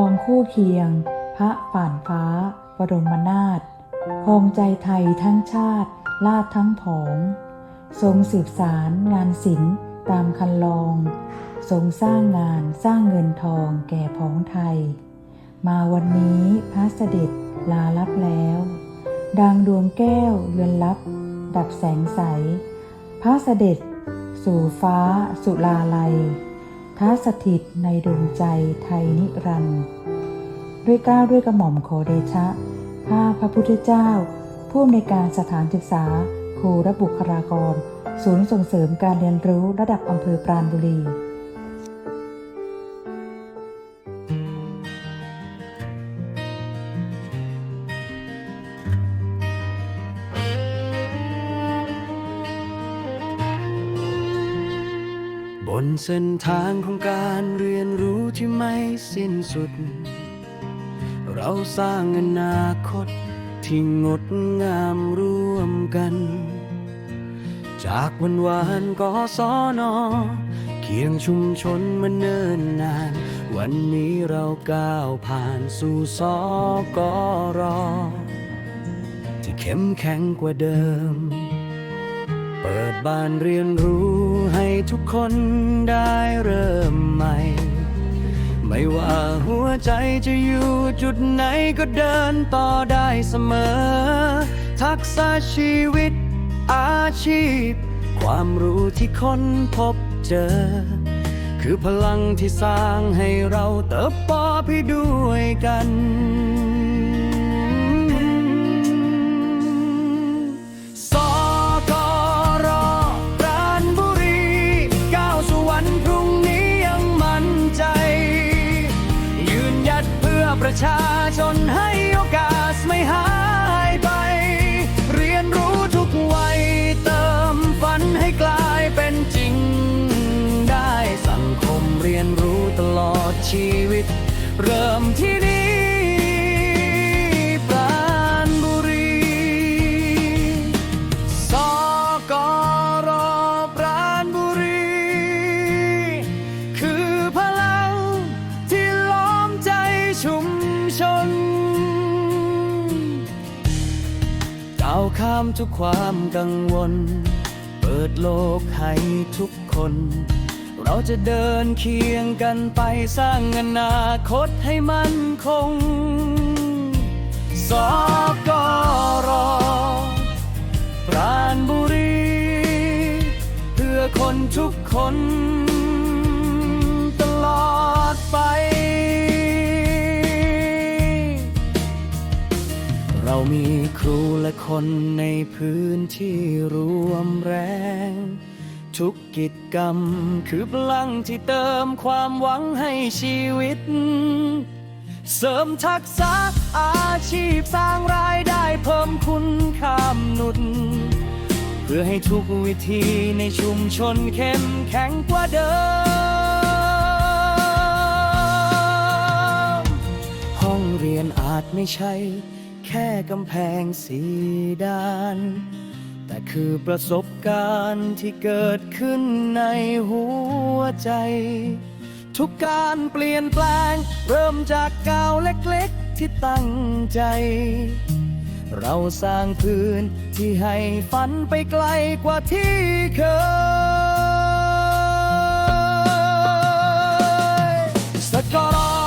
องคู่เคียง พระฝ่านฟ้า บรมนาถครองใจไทยทั้งชาติ ลาดทั้งผอง ทรงสืบสารงานศิลป์ตามคันลอง ทรงสร้างงานสร้างเงินทองแก่พ้องไทย มาวันนี้พระเสด็จลาลับแล้ว ดังดวงแก้วเลือนลับ ดับแสงใส พระเสด็จ สู่ฟ้าสุลาลัย ท้าสถิตในดวงใจไทยนิรันดร์ด้วยก้าวด้วยกระหม่อมขอเดชะข้าพระพุทธเจ้า ผู้อำนวยการสถานศึกษา ครูและบุคลากร ศูนย์ส่งเสริมการเรียนรู้ระดับอำเภอปราณบุรี นเส้นทางของการเรียนรู้ที่ไม่สิ้นสุด เราสร้างอนาคตที่งดงามร่วมกัน จากวันวานกศนอเคียงชุมชนมาเนิ่นนาน วันนี้เราก้าวผ่านสู่สกรอ ที่เข้มแข็งกว่าเดิม เปิดบ้านเรียนรู้ ให้ทุกคนได้เริ่มใหม่ ไม่ว่าหัวใจจะอยู่จุดไหนก็เดินต่อได้เสมอ ทักษะชีวิตอาชีพ ความรู้ที่ค้นพบเจอ คือพลังที่สร้างให้เราเติบโตไปด้วยกัน ประชาชนให้โอกาสไม่หายไป เรียนรู้ทุกวัยเติมฝันให้กลายเป็นจริง ได้สังคมเรียนรู้ตลอดชีวิต เริ่มที่นี่ ชนก้าวข้ามทุกความกังวล เปิดโลกให้ทุกคน เราจะเดินเคียงกันไปสร้างอนาคตให้มั่นคง สอกรอปราณบุรี เพื่อคนทุกคน มีครูและคนในพื้นที่รวมแรง ทุกกิจกรรมคือพลังที่เติมความหวังให้ชีวิต เสริมทักษะอาชีพสร้างรายได้เพิ่มคุณค่ามนุษย์เพื่อให้ทุกวิธีในชุมชนเข้มแข็งกว่าเดิม ห้องเรียนอาจไม่ใช่ แค่กำแพงสีด้าน แต่คือประสบการณ์ที่เกิดขึ้นในหัวใจ ทุกการเปลี่ยนแปลง เริ่มจากก้าวเล็กๆที่ตั้งใจ เราสร้างพื้นที่ให้ฝันไปไกลกว่าที่เคยสกร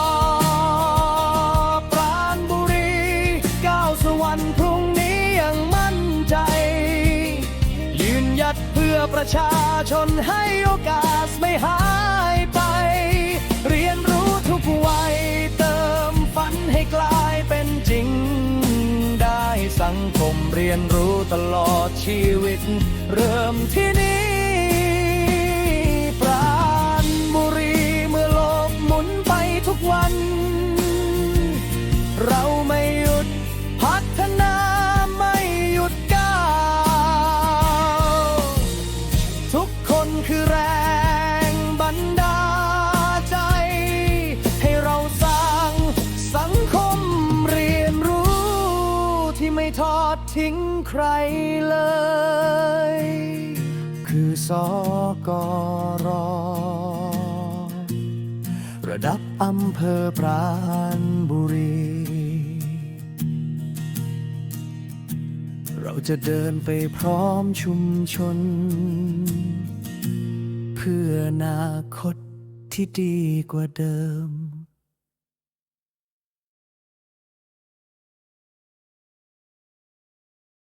ประชาชนให้โอกาสไม่หายไป เรียนรู้ทุกวัยเติมฝันให้กลายเป็นจริง ได้สังคมเรียนรู้ตลอดชีวิต เริ่มที่นี้ ทิ้งใครเลย คือสกรระดับอำเภอปราณบุรี เราจะเดินไปพร้อมชุมชน เพื่ออนาคตที่ดีกว่าเดิม